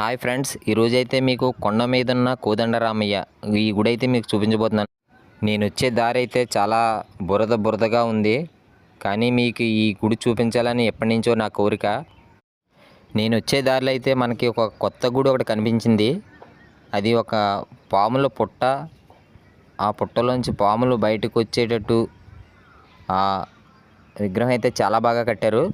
Hi friends ఈరోజు అయితే మీకు కొండ మీద ఉన్న కోదండరామయ్య ఈ గుడి అయితే మీకు చూపించబోతున్నాను. నేను వచ్చే దారి అయితే చాలా బురద బురదగా ఉంది కానీ మీకు ఈ గుడి చూపించాలని ఎప్పటి నుంచో నా కోరిక. నేను వచ్చే దారిలో అయితే మనకి ఒక కొత్త గుడి ఒకటి కనిపించింది. అది ఒక పాముల పుట్ట. ఆ పుట్టలోంచి పాములు బయటకు వచ్చేటట్టు ఆ విగ్రహం అయితే చాలా బాగా కట్టారు.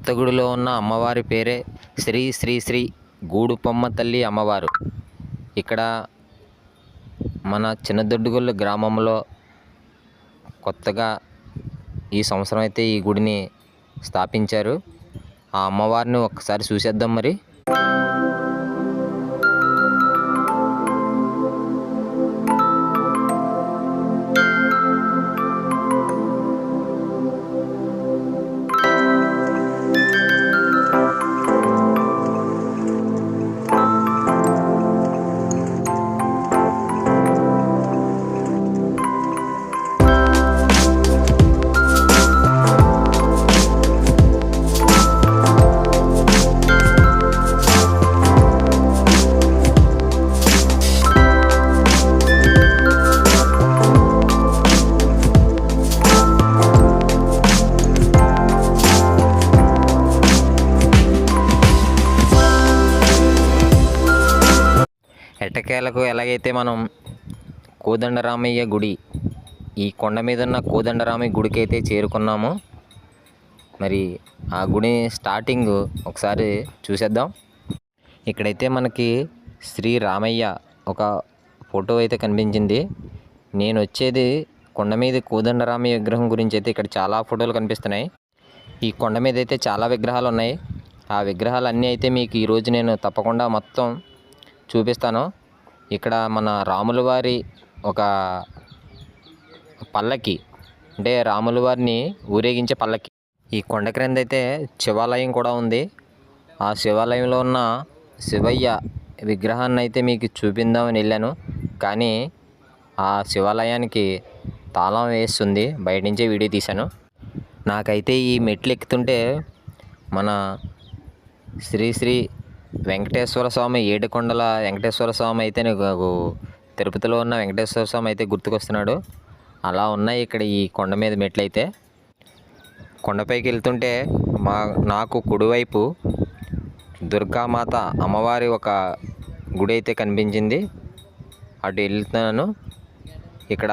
కొత్తగూడులో కొత్త గుడిలో ఉన్న అమ్మవారి పేరే శ్రీ శ్రీ శ్రీ గూడుపమ్మ తల్లి అమ్మవారు. ఇక్కడ మన చిన్నదొడ్డుగొల్లు గ్రామంలో కొత్తగా ఈ సంవత్సరం అయితే ఈ గుడిని స్థాపించారు. ఆ అమ్మవారిని ఒక్కసారి చూసేద్దాం మరి. ఎట్టకేలకు ఎలాగైతే మనం కోదండరామయ్య గుడి ఈ కొండ మీద ఉన్న కోదండరామయ్య గుడికి అయితే చేరుకున్నాము మరి ఆ గుడి స్టార్టింగ్ ఒకసారి చూసేద్దాం. ఇక్కడైతే మనకి శ్రీ రామయ్య ఒక ఫోటో అయితే కనిపించింది. నేను వచ్చేది కొండ మీద కోదండరామయ్య విగ్రహం గురించి అయితే ఇక్కడ చాలా ఫోటోలు కనిపిస్తున్నాయి. ఈ కొండ మీద అయితే చాలా విగ్రహాలు ఉన్నాయి. ఆ విగ్రహాలు అన్నీ అయితే మీకు ఈరోజు నేను తప్పకుండా మొత్తం చూపిస్తాను. ఇక్కడ మన రాముల వారి ఒక పల్లకి అంటే రాముల వారిని ఊరేగించే పల్లకి. ఈ కొండ క్రింద అయితే శివాలయం కూడా ఉంది. ఆ శివాలయంలో ఉన్న శివయ్య విగ్రహాన్ని అయితే మీకు చూపిందామని వెళ్ళాను. కానీ ఆ శివాలయానికి తాళం వేస్తుంది. బయట నుంచే వీడియో తీశాను. నాకైతే ఈ మెట్లు ఎక్కుతుంటే మన శ్రీ శ్రీ వెంకటేశ్వర స్వామి ఏడుకొండల వెంకటేశ్వర స్వామి అయితే నీకు తిరుపతిలో ఉన్న వెంకటేశ్వర స్వామి అయితే గుర్తుకొస్తున్నాడు. అలా ఉన్నాయి ఇక్కడ ఈ కొండ మీద మెట్లు అయితే కొండపైకి వెళ్తుంటే మా నాకు కుడివైపు దుర్గామాత అమ్మవారి ఒక గుడి అయితే కనిపించింది. అటు వెళ్తున్నాను. ఇక్కడ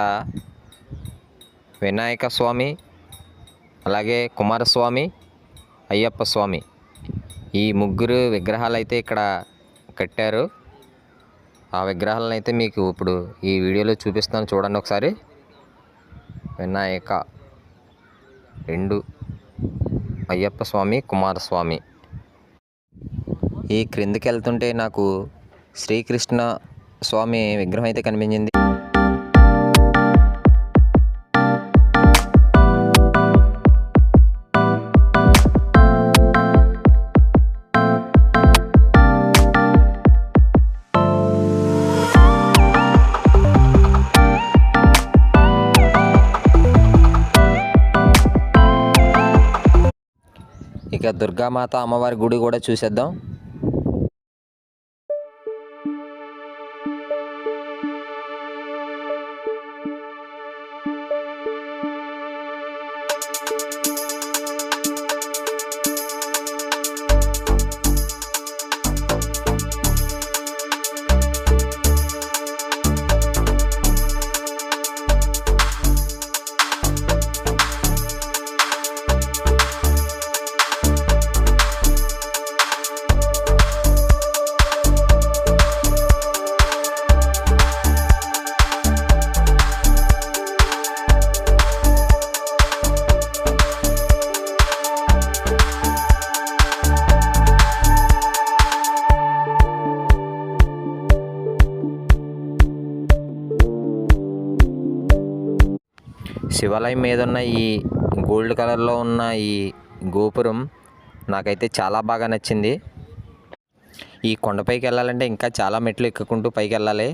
వినాయక స్వామి అలాగే కుమారస్వామి అయ్యప్ప స్వామి. ఈ ముగ్గురు విగ్రహాలు అయితే ఇక్కడ కట్టారు. ఆ విగ్రహాలను అయితే మీకు ఇప్పుడు ఈ వీడియోలో చూపిస్తాను చూడండి ఒకసారి. వినాయక రెండు అయ్యప్ప స్వామి కుమారస్వామి ఈ క్రిందికి వెళ్తుంటే నాకు శ్రీకృష్ణ స్వామి విగ్రహం అయితే కనిపించింది. ఇక దుర్గామాత అమ్మవారి గుడి కూడా చూసేద్దాం. శివాలయం మీద ఉన్న ఈ గోల్డ్ కలర్లో ఉన్న ఈ గోపురం నాకైతే చాలా బాగా నచ్చింది. ఈ కొండపైకి వెళ్ళాలంటే ఇంకా చాలా మెట్లు ఎక్కుకుంటూ పైకి వెళ్ళాలి.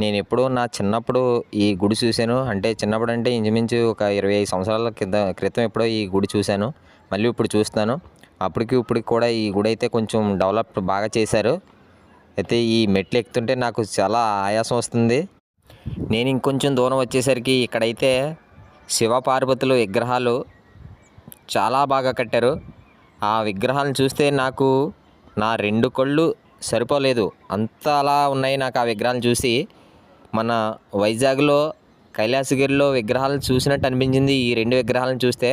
నేను ఎప్పుడూ నా చిన్నప్పుడు ఈ గుడి చూశాను. అంటే చిన్నప్పుడు అంటే ఇంచుమించు ఒక ఇరవై ఐదు సంవత్సరాల కింద క్రితం ఎప్పుడో ఈ గుడి చూశాను. మళ్ళీ ఇప్పుడు చూస్తాను. అప్పటికి ఇప్పటికి కూడా ఈ గుడి అయితే కొంచెం డెవలప్ బాగా చేశారు. అయితే ఈ మెట్లు ఎక్కుతుంటే నాకు చాలా ఆయాసం వస్తుంది. నేను ఇంకొంచెం దూరం వచ్చేసరికి ఇక్కడైతే శివపార్వతులు విగ్రహాలు చాలా బాగా కట్టారు. ఆ విగ్రహాలను చూస్తే నాకు నా రెండు కళ్ళు సరిపోలేదు. అంత అలా ఉన్నాయి నాకు ఆ విగ్రహాలు చూసి. మన వైజాగ్లో కైలాసగిరిలో విగ్రహాలు చూసినట్టు అనిపించింది ఈ రెండు విగ్రహాలను చూస్తే.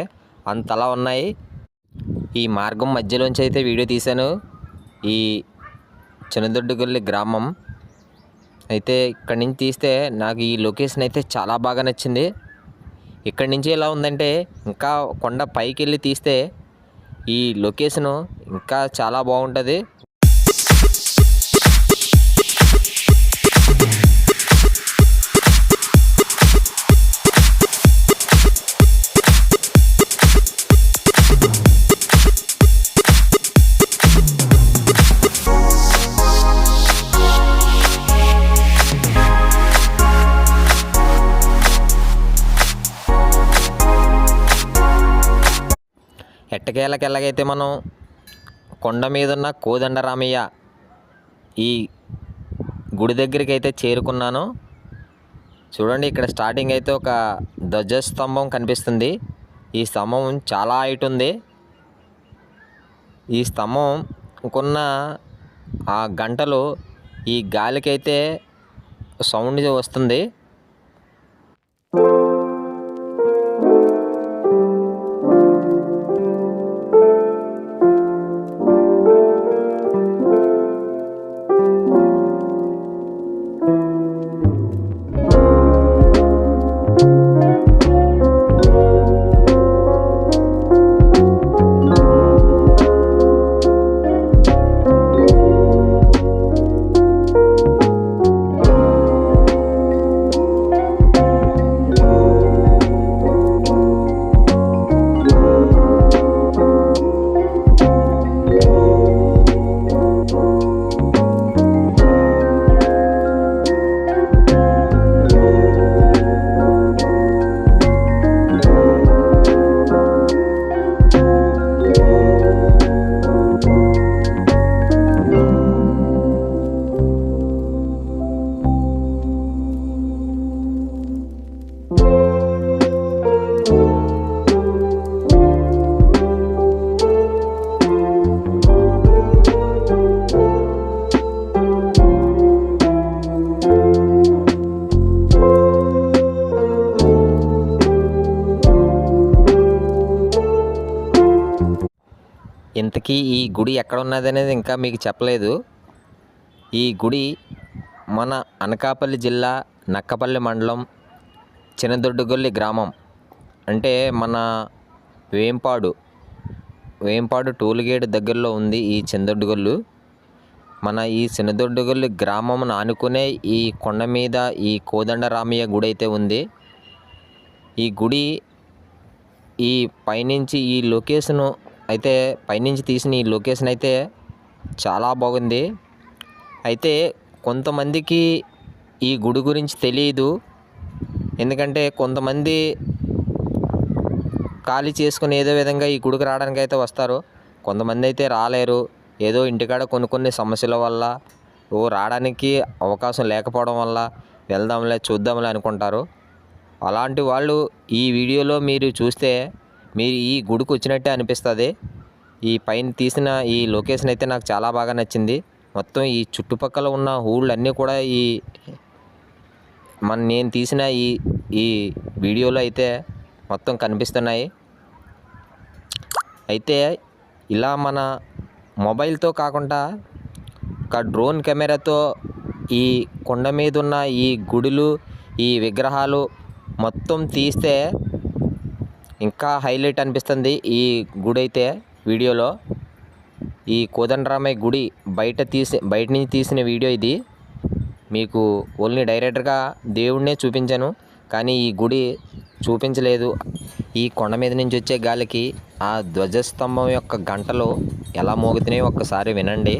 అంతలా ఉన్నాయి. ఈ మార్గం మధ్యలోంచి అయితే వీడియో తీశాను. ఈ చిన్నదొడ్డుగల్లి గ్రామం. అయితే ఇక్కడి నుంచి తీస్తే నాకు ఈ లొకేషన్ అయితే చాలా బాగా నచ్చింది. ఇక్కడి నుంచి ఎలా ఉందంటే ఇంకా కొండ పైకి వెళ్ళి తీస్తే ఈ లొకేషను ఇంకా చాలా బాగుంటుంది. ఎట్టకేళ్ళకెళ్ళగైతే మనం కొండ మీద ఉన్న కోదండరామయ్య ఈ గుడి దగ్గరికి అయితే చేరుకున్నాను. చూడండి ఇక్కడ స్టార్టింగ్ అయితే ఒక ధ్వజస్తంభం కనిపిస్తుంది. ఈ స్తంభం చాలా హైట్ ఉంది. ఈ స్తంభం కొన్న ఆ గంటలు ఈ గాలికైతే సౌండ్ వస్తుంది. ఇంతకీ ఈ గుడి ఎక్కడ ఉన్నది అనేది ఇంకా మీకు చెప్పలేదు. ఈ గుడి మన అనకాపల్లి జిల్లా నక్కపల్లి మండలం చిన్నదొడ్డుగొల్లి గ్రామం. అంటే మన వేంపాడు వేంపాడు టోల్గేట్ దగ్గరలో ఉంది ఈ చిన్నదొడ్డుగొల్లు మన ఈ చిన్నదొడ్డుగల్లు గ్రామం ఆనుకునే ఈ కొండ మీద ఈ కోదండరామయ్య గుడి అయితే ఉంది. ఈ గుడి ఈ పైనుంచి ఈ లొకేషను అయితే పైనుంచి తీసిన ఈ లొకేషన్ అయితే చాలా బాగుంది. అయితే కొంతమందికి ఈ గుడి గురించి తెలియదు ఎందుకంటే కొంతమంది ఖాళీ చేసుకుని ఏదో విధంగా ఈ గుడికి రావడానికి అయితే వస్తారు. కొంతమంది అయితే రాలేరు. ఏదో ఇంటికాడ కొన్ని కొన్ని సమస్యల వల్ల ఓ రావడానికి అవకాశం లేకపోవడం వల్ల వెళ్దాంలే చూద్దాంలే అనుకుంటారు. అలాంటి వాళ్ళు ఈ వీడియోలో మీరు చూస్తే మీరు ఈ గుడికి వచ్చినట్టే అనిపిస్తుంది. ఈ పైన తీసిన ఈ లొకేషన్ అయితే నాకు చాలా బాగా నచ్చింది. మొత్తం ఈ చుట్టుపక్కల ఉన్న ఊళ్ళు అన్నీ కూడా ఈ మన నేను తీసిన ఈ ఈ వీడియోలో అయితే మొత్తం కనిపిస్తున్నాయి. అయితే ఇలా మన మొబైల్తో కాకుండా ఒక డ్రోన్ కెమెరాతో ఈ కొండ మీద ఉన్న ఈ గుడులు ఈ విగ్రహాలు మొత్తం తీస్తే ఇంకా హైలైట్ అనిపిస్తుంది ఈ గుడి అయితే వీడియోలో. ఈ కోదండరామయ్య గుడి బయట తీసి బయట నుంచి తీసిన వీడియో ఇది. మీకు ఓన్లీ డైరెక్ట్గా దేవుడినే చూపించాను. కానీ ఈ గుడి చూపించలేదు. ఈ కొండ మీద నుంచి వచ్చే గాలికి ఆ ధ్వజస్తంభం యొక్క గంటలు ఎలా మోగుతున్నాయో ఒక్కసారి వినండి.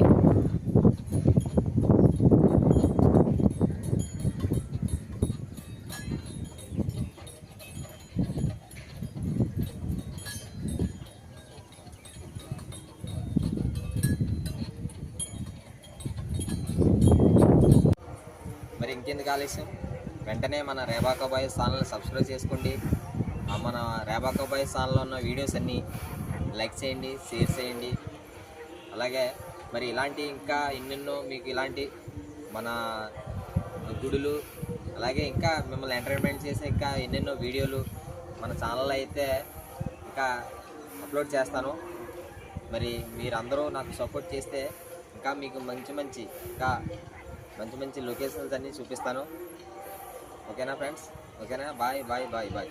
మరి ఇంకెందుకు ఆలస్యం? వెంటనే మన రేబాకా బాయ్ ఛానల్ సబ్స్క్రైబ్ చేసుకోండి. మన రేబాకా బాయ్ ఛానల్లో ఉన్న వీడియోస్ అన్నీ లైక్ చేయండి షేర్ చేయండి. అలాగే మరి ఇలాంటి ఇంకా ఎన్నెన్నో మీకు ఇలాంటి మన గుడులు అలాగే ఇంకా మిమ్మల్ని ఎంటర్టైన్మెంట్ చేసే ఇంకా ఎన్నెన్నో వీడియోలు మన ఛానల్లో అయితే ఇంకా అప్లోడ్ చేస్తాను. మరి మీరందరూ నాకు సపోర్ట్ చేస్తే ఇంకా మీకు మంచి మంచి ఇంకా మంచి మంచి లొకేషన్స్ అన్నీ చూపిస్తాను. ఓకేనా ఫ్రెండ్స్? ఓకేనా? Bye bye bye bye.